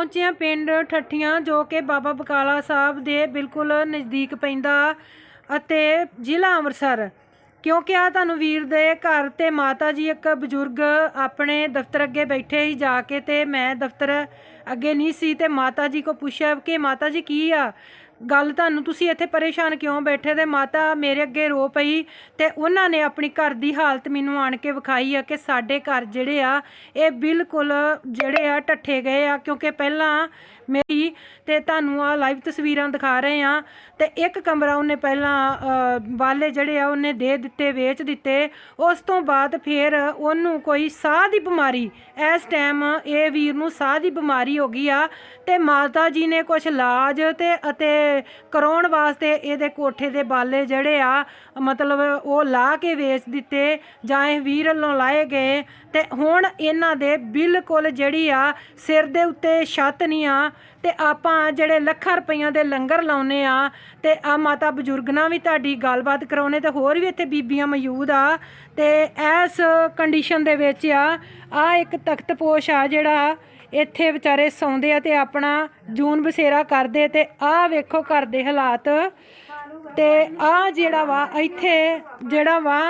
ਪਹੁੰਚੇ ਹਾਂ ਪਿੰਡ ਠੱਠੀਆਂ, ਜੋ ਕਿ ਬਾਬਾ ਬਕਾਲਾ ਸਾਹਿਬ ਦੇ ਬਿਲਕੁਲ ਨਜ਼ਦੀਕ ਪੈਂਦਾ ਅਤੇ ਜ਼ਿਲ੍ਹਾ ਅੰਮ੍ਰਿਤਸਰ। ਕਿਉਂਕਿ ਆ ਤੁਹਾਨੂੰ ਵੀਰ ਦੇ ਘਰ ਤੇ ਮਾਤਾ ਜੀ ਇੱਕ ਬਜ਼ੁਰਗ ਆਪਣੇ ਦਫ਼ਤਰ ਅੱਗੇ ਬੈਠੇ ਹੀ ਜਾ ਕੇ ਤੇ ਮੈਂ ਦਫ਼ਤਰ ਅੱਗੇ ਨਹੀਂ ਸੀ ਤੇ ਮਾਤਾ ਜੀ ਕੋ ਪੁੱਛਿਆ ਕਿ ਮਾਤਾ ਜੀ ਕੀ ਆ? ਗੱਲ ਤੁਹਾਨੂੰ, ਤੁਸੀਂ ਇੱਥੇ ਪਰੇਸ਼ਾਨ ਕਿਉਂ ਬੈਠੇ ਤੇ ਮਾਤਾ ਮੇਰੇ ਅੱਗੇ ਰੋ ਪਈ ਤੇ ਉਹਨਾਂ ਨੇ ਆਪਣੀ ਘਰ ਦੀ ਹਾਲਤ ਮੈਨੂੰ ਆਣ ਕੇ ਵਿਖਾਈ ਆ ਕਿ ਸਾਡੇ ਘਰ ਜਿਹੜੇ ਆ, ਇਹ ਬਿਲਕੁਲ ਜਿਹੜੇ ਆ ਟੱਠੇ ਗਏ ਆ, ਕਿਉਂਕਿ ਪਹਿਲਾਂ ਮੇਰੀ ਤੇ ਤੁਹਾਨੂੰ ਆ ਲਾਈਵ ਤਸਵੀਰਾਂ ਦਿਖਾ ਰਹੇ ਆ ਤੇ ਇੱਕ ਕਮਰਾ ਉਹਨੇ ਪਹਿਲਾਂ ਅ, ਵਾਲੇ ਜਿਹੜੇ ਆ ਉਹਨੇ ਦੇ ਦਿੱਤੇ ਵੇਚ ਦਿੱਤੇ। ਉਸ ਤੋਂ ਬਾਅਦ ਫਿਰ ਉਹਨੂੰ ਕੋਈ ਸਾਹ ਦੀ ਬਿਮਾਰੀ ਇਸ ਟਾਈਮ ਇਹ ਵੀਰ ਨੂੰ ਸਾਹ ਦੀ ਬਿਮਾਰੀ ਹੋ ਗਈ ਆ। ਤੇ ਮਾਤਾ ਜੀ ਨੇ ਕੁਝ ਇਲਾਜ ਤੇ ਅਤੇ ਕਰਾਉਣ ਵਾਸਤੇ ਇਹਦੇ ਕੋਠੇ ਦੇ ਬਾਲੇ ਜਿਹੜੇ ਆ ਮਤਲਬ ਉਹ ਲਾ ਕੇ ਵੇਚ ਦਿੱਤੇ ਜਾਂ ਇਹ ਵੀਰ ਵੱਲੋਂ ਲਾਏ ਗਏ। ਤੇ ਹੁਣ ਇਹਨਾਂ ਦੇ ਬਿਲਕੁਲ ਜਿਹੜੀ ਆ ਸਿਰ ਦੇ ਉੱਤੇ ਛੱਤ ਨਹੀਂ ਆ ਤੇ ਆਪਾਂ ਜਿਹੜੇ ਲੱਖਾਂ ਰੁਪਈਆਂ ਦੇ ਲੰਗਰ ਲਾਉਨੇ ਆ ਤੇ ਆ ਮਾਤਾ ਬਜ਼ੁਰਗ ਨਾਲ ਵੀ ਤੁਹਾਡੀ ਗੱਲਬਾਤ ਕਰਾਉਨੇ ਤੇ ਹੋਰ ਵੀ ਇੱਥੇ ਬੀਬੀਆਂ ਮੌਜੂਦ ਆ ਤੇ ਇਸ ਕੰਡੀਸ਼ਨ ਦੇ ਵਿੱਚ ਆ ਆ ਇੱਕ ਤਖਤ ਪੋਸ਼ ਆ ਜਿਹੜਾ ਇੱਥੇ ਵਿਚਾਰੇ ਸੌਂਦੇ ਆ ਤੇ ਆਪਣਾ ਜੂਨ ਬਸੇਰਾ ਕਰਦੇ ਤੇ ਆਹ ਵੇਖੋ ਘਰ ਦੇ ਹਾਲਾਤ ਤੇ ਆ ਜਿਹੜਾ ਵਾ, ਇੱਥੇ ਜਿਹੜਾ ਵਾ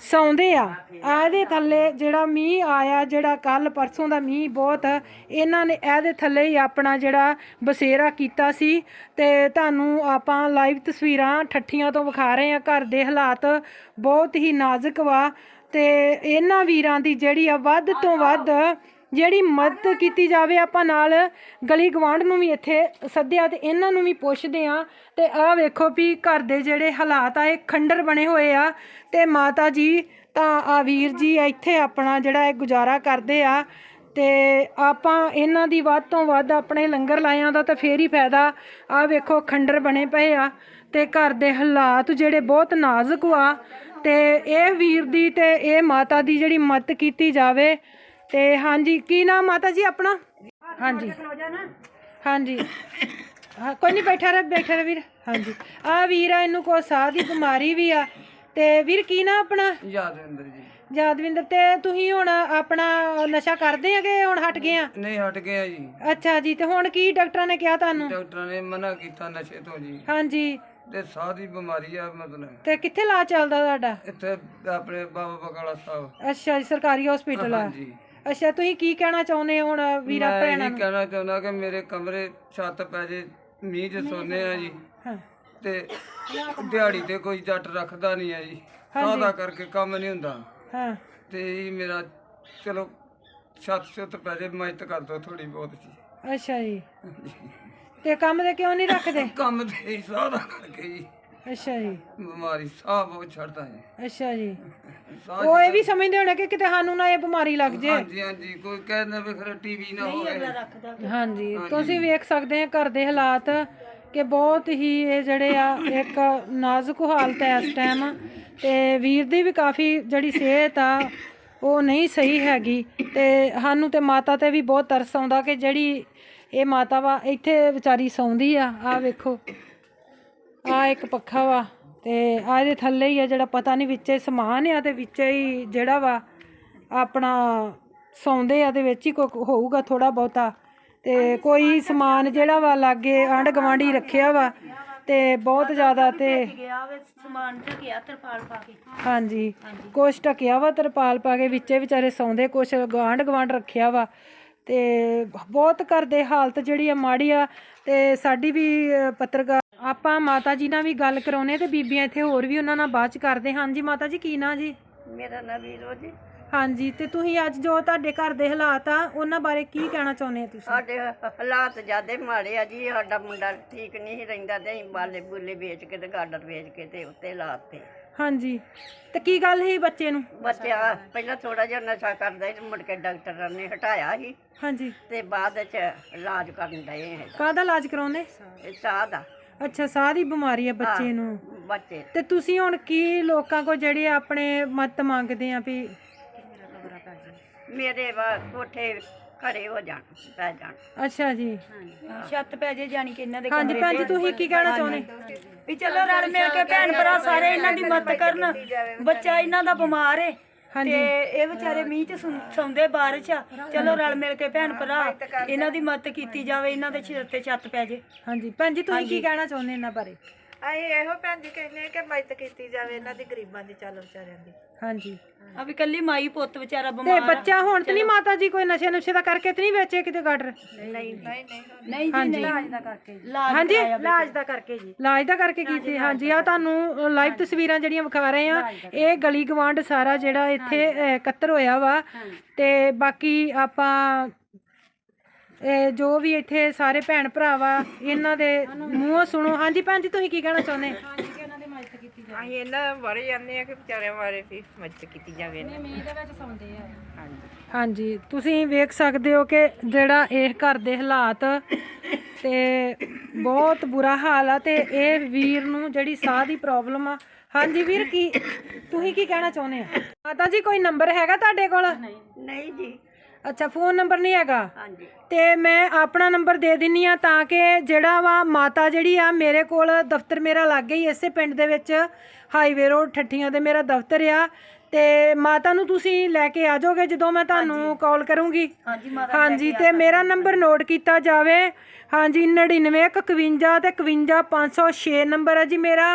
ਸੌਂਦੇ ਆ। ਇਹਦੇ ਥੱਲੇ ਜਿਹੜਾ ਮੀਂਹ ਆਇਆ, ਜਿਹੜਾ ਕੱਲ ਪਰਸੋਂ ਦਾ ਮੀਂਹ ਬਹੁਤ, ਇਹਨਾਂ ਨੇ ਇਹਦੇ ਥੱਲੇ ਹੀ ਆਪਣਾ ਜਿਹੜਾ ਬਸੇਰਾ ਕੀਤਾ ਸੀ। ਤੇ ਤੁਹਾਨੂੰ ਆਪਾਂ ਲਾਈਵ ਤਸਵੀਰਾਂ ਠੱਠੀਆਂ ਤੋਂ ਵਿਖਾ ਰਹੇ ਆ ਘਰ ਦੇ ਹਾਲਾਤ ਬਹੁਤ ਹੀ ਨਾਜ਼ੁਕ ਵਾ। ਤੇ ਇਹਨਾਂ ਵੀਰਾਂ ਦੀ ਜਿਹੜੀ ਆ ਵੱਧ ਤੋਂ ਵੱਧ ਜਿਹੜੀ ਮਦਦ ਕੀਤੀ ਜਾਵੇ ਆਪਾਂ ਨਾਲ ਗਲੀ ਗਵਾਂਢ ਨੂੰ ਵੀ ਇੱਥੇ ਸੱਦਿਆ ਤੇ ਇਹਨਾਂ ਨੂੰ ਵੀ ਪੁੱਛਦੇ ਆ ਤੇ ਆਹ ਵੇਖੋ ਵੀ ਘਰ ਦੇ ਜਿਹੜੇ ਹਾਲਾਤ ਆ, ਇਹ ਖੰਡਰ ਬਣੇ ਹੋਏ ਆ। ਤੇ ਮਾਤਾ ਜੀ, ਤਾਂ ਆ ਵੀਰ ਜੀ ਇੱਥੇ ਆਪਣਾ ਜਿਹੜਾ ਇਹ ਗੁਜ਼ਾਰਾ ਕਰਦੇ ਆ। ਤੇ ਆਪਾਂ ਇਹਨਾਂ ਦੀ ਵੱਧ ਤੋਂ ਵੱਧ ਆਪਣੇ ਲੰਗਰ ਲਾਇਆਂ ਦਾ ਤਾਂ ਫੇਰ ਹੀ ਫਾਇਦਾ। ਆ ਵੇਖੋ ਖੰਡਰ ਬਣੇ ਪਏ ਆ। ਤੇ ਘਰ ਦੇ ਹਾਲਾਤ ਜਿਹੜੇ ਬਹੁਤ ਨਾਜ਼ੁਕ ਆ। ਤੇ ਇਹ ਵੀਰ ਦੀ ਤੇ ਇਹ ਮਾਤਾ ਦੀ ਜਿਹੜੀ ਮਦਦ ਕੀਤੀ ਜਾਵੇ ਤੇ ਹਾਂਜੀ ਕੀ ਨਾਮ ਮਾਤਾ ਜੀ ਆਪਣਾ? ਹਾਂਜੀ। ਹਾਂਜੀ। ਹਾਂ ਕੋਈ ਨਹੀਂ ਬੈਠਾ ਰਹਿ ਬੈਠਾ ਰਹਿ ਵੀਰ। ਹਾਂਜੀ। ਆ ਵੀਰ ਆ ਇਹਨੂੰ ਕੋ ਸਾਹ ਦੀ ਬਿਮਾਰੀ ਵੀ ਆ। ਤੇ ਵੀਰ ਕੀ ਨਾਮ ਆਪਣਾ? ਯਾਦਵਿੰਦਰ ਜੀ। ਯਾਦਵਿੰਦਰ ਤੇ ਤੁਸੀਂ ਹੁਣ ਆਪਣਾ ਨਸ਼ਾ ਕਰਦੇ ਆਗੇ ਹੁਣ ਹਟ ਗਏ ਆ? ਨਹੀਂ ਹਟ ਗਿਆ ਜੀ। ਅੱਛਾ ਜੀ ਤੇ ਹੁਣ ਕੀ ਡਾਕਟਰਾਂ ਨੇ ਕਿਹਾ ਤੁਹਾਨੂੰ? ਡਾਕਟਰਾਂ ਨੇ ਮਨਾ ਕੀਤਾ ਨਸ਼ੇ ਤੋਂ ਜੀ। ਹਾਂਜੀ। ਤੇ ਸਾਹ ਦੀ ਬਿਮਾਰੀ ਆ ਮਤਲਬ। ਤੇ ਕਿੱਥੇ ਇਲਾਜ ਚੱਲਦਾ ਤੁਹਾਡਾ? ਇੱਥੇ ਆਪਣੇ ਬਾਬਾ ਬਕਾਲਾ ਸਾਹਿਬ। ਅੱਛਾ ਜੀ ਸਰਕਾਰੀ ਹਸਪੀਟਲ ਆ। ਹਾਂਜੀ। ਅੱਛਾ ਤੁਸੀਂ ਕੀ ਕਹਿਣਾ ਚਾਹੁੰਦੇ ਹੋ ਹੁਣ ਵੀਰਾ ਮੈਂ ਭੈਣਾਂ ਇਹ ਨੂੰ? ਕਹਿਣਾ ਚਾਹੁੰਦਾ ਕਿ ਮੇਰੇ ਕਮਰੇ ਛੱਤ ਪੈ ਜੇ ਮੀਂਹ ਚ ਸੋਨੇ ਆ ਜੀ। ਹਾਂ। ਤੇ ਦਿਹਾੜੀ ਤੇ ਕੋਈ ਜੱਟ ਰੱਖਦਾ ਨਹੀਂ ਆ ਜੀ। ਸਾਦਾ ਕਰਕੇ ਕੰਮ ਨਹੀਂ ਹੁੰਦਾ। ਹਾਂ। ਤੇ ਇਹ ਮੇਰਾ ਚਲੋ ਛੱਤ ਛੁੱਤ ਪੈ ਜੇ ਮਦਦ ਕਰ ਦੋ ਥੋੜੀ ਬਹੁਤ ਜੀ। ਅੱਛਾ ਜੀ। ਤੇ ਕੰਮ ਤੇ ਕਿਉਂ ਨਹੀਂ ਰੱਖਦੇ? ਕੰਮ ਤੇ ਹੀ ਸਾਦਾ ਕਰਕੇ ਜੀ। ਅੱਛਾ ਜੀ। ਬਿਮਾਰੀ ਸਾਹ ਬਹੁਤ ਛੱਡਦਾ ਹੈ ਅੱਛਾ ਜੀ। ਸਾਹ ਉਹ ਇਹ ਵੀ ਸਮਝਦੇ ਹੋਣੇ ਕਿ ਕਿਤੇ ਸਾਨੂੰ ਨਾ ਇਹ ਬਿਮਾਰੀ ਲੱਗ ਜੇ। ਹਾਂਜੀ ਹਾਂਜੀ। ਕੋਈ ਕਹਿੰਦਾ ਵੀ ਖਰੇ ਟੀਵੀ ਨਾ ਹੋਵੇ। ਹਾਂਜੀ। ਤੁਸੀਂ ਵੇਖ ਸਕਦੇ ਆ ਘਰ ਦੇ ਹਾਲਾਤ ਕਿ ਬਹੁਤ ਹੀ ਇਹ ਜਿਹੜੇ ਆ ਇੱਕ ਨਾਜ਼ੁਕ ਹਾਲਤ ਹੈ ਇਸ ਟਾਈਮ ਤੇ ਵੀਰ ਦੀ ਵੀ ਕਾਫੀ ਜਿਹੜੀ ਸਿਹਤ ਆ ਉਹ ਨਹੀਂ ਸਹੀ ਹੈਗੀ। ਤੇ ਸਾਨੂੰ ਤੇ ਮਾਤਾ ਤੇ ਵੀ ਬਹੁਤ ਤਰਸ ਆਉਂਦਾ ਕਿ ਜਿਹੜੀ ਇਹ ਮਾਤਾ ਵਾ ਇੱਥੇ ਵਿਚਾਰੀ ਸੌਂਦੀ ਆ। ਆ ਵੇਖੋ। ਆ ਇੱਕ ਪੱਖਾ ਵਾ ਤੇ ਆ ਇਹਦੇ ਥੱਲੇ ਹੀ ਆ ਜਿਹੜਾ ਪਤਾ ਨਹੀਂ ਵਿੱਚੇ ਸਮਾਨ ਆ ਤੇ ਵਿੱਚੇ ਹੀ ਜਿਹੜਾ ਵਾ ਆਪਣਾ ਸੌਂਦੇ ਆ ਦੇ ਵਿੱਚ ਹੀ ਕੋਈ ਹੋਊਗਾ ਥੋੜਾ ਬਹੁਤਾ। ਤੇ ਕੋਈ ਸਮਾਨ ਜਿਹੜਾ ਵਾ ਲਾਗੇ ਆਂਢ ਗਵਾਂਢੀ ਰੱਖਿਆ ਵਾ ਤੇ ਬਹੁਤ ਜ਼ਿਆਦਾ ਤੇ ਗਿਆ ਵੇ ਸਮਾਨ ਢਕਿਆ ਤਰਪਾਲ ਪਾ ਕੇ ਹਾਂਜੀ, ਕੁਛ ਢਕਿਆ ਵਾ ਤਰਪਾਲ ਪਾ ਕੇ ਵਿੱਚੇ ਵਿਚਾਰੇ ਸੌਂਦੇ, ਕੁਛ ਗਵਾਂਢ ਗਵਾਂਢ ਰੱਖਿਆ ਵਾ ਤੇ ਬਹੁਤ ਘਰ ਦੇ ਹਾਲਤ ਜਿਹੜੀ ਆ ਮਾੜੀ ਆ ਤੇ ਸਾਡੀ ਵੀ ਪੱਤਰਕਾਰ ਆਪਾਂ ਮਾਤਾ ਜੀ ਨਾਲ ਵੀ ਗੱਲ ਕਰਾਉਨੇ ਤੇ ਬੀਬੀਆਂ ਇੱਥੇ ਹੋਰ ਵੀ ਉਹਨਾਂ ਨਾਲ ਬਾਅਦ ਚ ਕਰਦੇ ਹਾਂਜੀ ਮਾਤਾ ਜੀ ਕੀ ਨਾਂ ਜੀ? ਮੇਰਾ ਨਾਂ ਵੀਰੋ ਜੀ। ਹਾਂਜੀ ਤੇ ਤੁਸੀਂ ਅੱਜ ਜੋ ਤੁਹਾਡੇ ਘਰ ਦੇ ਹਾਲਾਤ ਆ ਉਹਨਾਂ ਬਾਰੇ ਕੀ ਕਹਿਣਾ ਚਾਹੁੰਦੇ ਆ ਤੁਸੀਂ? ਸਾਡੇ ਹਾਲਾਤ ਜਿਆਦੇ ਮਾੜੇ ਆ ਜੀ ਸਾਡਾ ਮੁੰਡਾ ਠੀਕ ਨਹੀਂ ਸੀ ਰਹਿੰਦਾ ਤੇ ਅਸੀਂ ਬਾਲੇ ਬੁੱਲੇ ਵੇਚ ਕੇ ਤੇ ਗਾਡਰ ਵੇਚ ਕੇ ਤੇ ਉੱਤੇ ਲਾਤੇ। ਹਾਂਜੀ ਤੇ ਕੀ ਗੱਲ ਸੀ ਬੱਚੇ ਨੂੰ? ਬੱਚਾ ਪਹਿਲਾਂ ਥੋੜਾ ਜਿਹਾ ਨਸ਼ਾ ਕਰਦਾ ਸੀ ਮੁੜ ਕੇ ਡਾਕਟਰਾਂ ਨੇ ਹਟਾਇਆ ਸੀ। ਹਾਂਜੀ। ਤੇ ਬਾਅਦ ਚ ਇਲਾਜ ਕਰਨ ਡਏ ਹੈ ਕਾਹਦਾ ਇਲਾਜ ਕਰਾਉਂਦੇ? ਇਹ ਸਾਹ ਦਾ। ਅੱਛਾ ਦੀ ਬਿਮਾਰੀ ਆ ਬੱਚੇ ਨੂੰ? ਬੱਚੇ ਤੇ ਤੁਸੀਂ ਹੁਣ ਕੀ ਲੋਕਾਂ ਕੋ ਜਿਹੜੇ ਆਪਣੇ ਮਤ ਮੰਗਦੇ ਆ ਵੀ ਮੇਰੇ ਵਾ ਕੋਠੇ ਖੜੇ ਹੋ ਜਾਣ ਪੈ ਜਾਣ। ਅੱਛਾ ਜੀ। ਛੱਤ ਪੈ ਜੇ ਜਾਣੀ ਕਿ ਇਹਨਾਂ ਦੇ ਹਾਂਜੀ ਭੈਣ ਜੀ ਤੁਸੀਂ ਕੀ ਕਹਿਣਾ ਚਾਹੁੰਦੇ? ਵੀ ਚਲੋ ਰਲ ਮਿਲ ਕੇ ਭੈਣ ਭਰਾ ਸਾਰੇ ਇਹਨਾਂ ਦੀ ਮਦਦ ਕਰਨ ਬੱਚਾ ਇਹਨਾਂ ਦਾ ਬਿਮਾਰ ਏ। ਹਾਂਜੀ। ਤੇ ਇਹ ਵਿਚਾਰੇ ਮੀਂਹ ਚ ਸੁੰ- ਸੌਂਦੇ ਬਾਰਿਸ਼ ਆ। ਚਲੋ ਰਲ ਮਿਲ ਕੇ ਭੈਣ ਭਰਾ ਇਹਨਾਂ ਦੀ ਮਦਦ ਕੀਤੀ ਜਾਵੇ ਇਹਨਾਂ ਦੇ ਸਿਰ ਤੇ ਛੱਤ ਪੈ ਜੇ। ਹਾਂਜੀ। ਭੈਣ ਜੀ ਤੁਸੀਂ ਕੀ ਕਹਿਣਾ ਚਾਹੁੰਦੇ ਇਹਨਾਂ ਬਾਰੇ? ਅਸੀਂ ਇਹੋ ਭੈਣ ਜੀ ਕਹਿੰਦੇ ਆ ਕਿ ਮਦਦ ਕੀਤੀ ਜਾਵੇ ਇਹਨਾਂ ਦੀ ਗਰੀਬਾਂ ਦੀ ਚੱਲ ਵਿਚਾਰਿਆਂ ਦੀ। ਹਾਂਜੀ। ਆ ਵੀ ਕੱਲੀ ਮਾਈ ਪੁੱਤ ਵਿਚਾਰਾ ਤੇ ਬਿਮਾਰ ਆ। ਬੱਚਾ ਹੁਣ ਤੇ ਨਹੀਂ ਮਾਤਾ ਜੀ ਕੋਈ ਨਸ਼ੇ ਨੁਸ਼ੇ ਦਾ ਕਰਕੇ ਤੇ ਨਹੀਂ ਵੇਚੇ ਕਿਤੇ ਗਾਡਰ ਨਹੀਂ ਜੀ ਨਹੀਂ। ਇਲਾਜ ਦਾ ਕਰਕੇ ਹਾਂਜੀ। ਇਲਾਜ ਦਾ ਕਰਕੇ ਜੀ। ਇਲਾਜ ਦਾ ਕਰਕੇ ਕੀਤੀ ਹਾਂਜੀ। ਆ ਤੁਹਾਨੂੰ ਲਾਈਵ ਤਸਵੀਰਾਂ ਜਿਹੜੀਆਂ ਵਿਖਾ ਰਹੇ ਆ ਇਹ ਗਲੀ ਗਵਾਂਡ ਸਾਰਾ ਜਿਹੜਾ ਇੱਥੇ ਅਹ, ਇਕੱਤਰ ਹੋਇਆ ਵਾ ਤੇ ਬਾਕੀ ਆਪਾਂ ਜੋ ਵੀ ਇੱਥੇ ਸਾਰੇ ਭੈਣ ਭਰਾ ਵਾ ਇਹਨਾਂ ਦੇ ਮੂੰਹੋਂ ਸੁਣੋ। ਹਾਂਜੀ ਭੈਣ ਜੀ ਤੁਸੀਂ ਕੀ ਕਹਿਣਾ ਚਾਹੁੰਦੇ? ਅਸੀਂ ਇਹਨਾਂ ਬਾਰੇ ਜਾਂਦੇ ਆ ਕਿ ਵਿਚਾਰਿਆਂ ਬਾਰੇ ਵੀ ਮਦਦ ਕੀਤੀ ਜਾਵੇ ਇਹਨਾਂ ਦੀ। ਹਾਂਜੀ। ਤੁਸੀਂ ਵੇਖ ਸਕਦੇ ਹੋ ਕਿ ਜਿਹੜਾ ਇਹ ਘਰ ਦੇ ਹਾਲਾਤ ਤੇ ਬਹੁਤ ਬੁਰਾ ਹਾਲ ਆ ਤੇ ਇਹ ਵੀਰ ਨੂੰ ਜਿਹੜੀ ਸਾਹ ਦੀ ਪ੍ਰੋਬਲਮ ਆ। ਹਾਂਜੀ ਵੀਰ ਕੀ ਤੁਸੀਂ ਕੀ ਕਹਿਣਾ ਚਾਹੁੰਦੇ ਆ ਮਾਤਾ ਜੀ ਕੋਈ ਨੰਬਰ ਹੈਗਾ ਤੁਹਾਡੇ ਕੋਲ? ਨਹੀਂ ਜੀ। ਅੱਛਾ ਫੋਨ ਨੰਬਰ ਨਹੀਂ ਹੈਗਾ? ਹਾਂਜੀ। ਤੇ ਮੈਂ ਆਪਣਾ ਨੰਬਰ ਦੇ ਦਿੰਨੀ ਆ ਤਾਂ ਕਿ ਜਿਹੜਾ ਵਾ ਮਾਤਾ ਜਿਹੜੀ ਆ ਮੇਰੇ ਕੋਲ ਦਫ਼ਤਰ ਮੇਰਾ ਲੱਗੇ ਹੀ ਇਸੇ ਪਿੰਡ ਦੇ ਵਿੱਚ ਹਾਈਵੇ ਰੋਡ ਠੱਠੀਆਂ ਦੇ ਮੇਰਾ ਦਫ਼ਤਰ ਆ। ਤੇ ਮਾਤਾ ਨੂੰ ਤੁਸੀਂ ਲੈ ਕੇ ਆ ਜਾਓਗੇ ਜਦੋਂ ਮੈਂ ਤੁਹਾਨੂੰ ਕਾਲ ਕਰੂੰਗੀ? ਹਾਂਜੀ ਮਾਤਾ ਹਾਂਜੀ ਤੇ ਮੇਰਾ ਨੰਬਰ ਨੋਟ ਕੀਤਾ ਜਾਵੇ। ਹਾਂਜੀ 99 51 ਤੇ 51 506 ਨੰਬਰ ਹੈ ਜੀ ਮੇਰਾ।